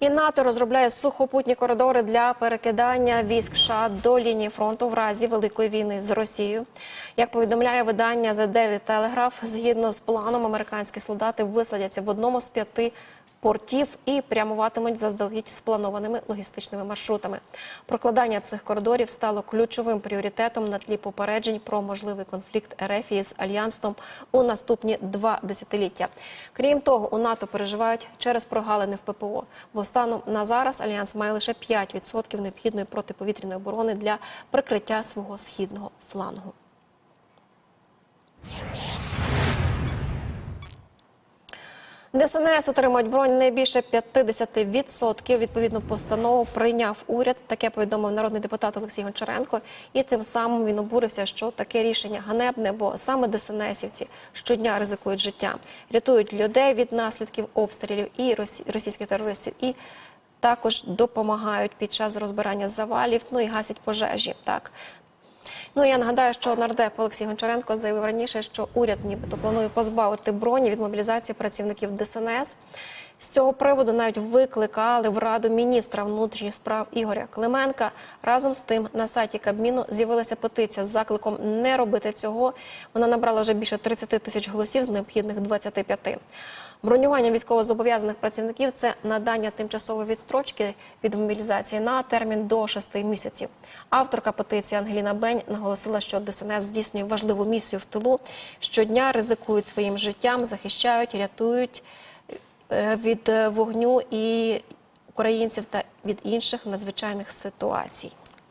І НАТО розробляє сухопутні коридори для перекидання військ США до лінії фронту в разі великої війни з Росією. Як повідомляє видання The Daily Telegraph, згідно з планом, американські солдати висадяться в одному з п'яти портів і прямуватимуть заздалегідь спланованими логістичними маршрутами. Прокладання цих коридорів стало ключовим пріоритетом на тлі попереджень про можливий конфлікт РФ із альянсом у наступні два десятиліття. Крім того, у НАТО переживають через прогалини в ППО, бо станом на зараз альянс має лише 5% необхідної протиповітряної оборони для прикриття свого східного флангу. ДСНС отримують бронь не більше 50%. Відповідну постанову прийняв уряд. Таке повідомив народний депутат Олексій Гончаренко. І тим самим він обурився, що таке рішення ганебне, бо саме ДСНСівці щодня ризикують життям, рятують людей від наслідків обстрілів і росі- російських терористів. І також допомагають під час розбирання завалів, ну і гасять пожежі. Так Ну я нагадаю, що нардеп Олексій Гончаренко заявив раніше, що уряд нібито планує позбавити броні від мобілізації працівників ДСНС. З цього приводу навіть викликали в раду міністра внутрішніх справ Ігоря Клименка. Разом з тим на сайті Кабміну з'явилася петиція з закликом не робити цього. Вона набрала вже більше 30 тисяч голосів з необхідних 25. Бронювання військовозобов'язаних працівників це надання тимчасової відстрочки від мобілізації на термін до 6 місяців. Авторка петиції Ангеліна Бень наголосила, що ДСНС здійснює важливу місію в тилу. Щодня ризикують своїм життям, захищають, рятують е, від е, вогню і українців та від інших надзвичайних ситуацій.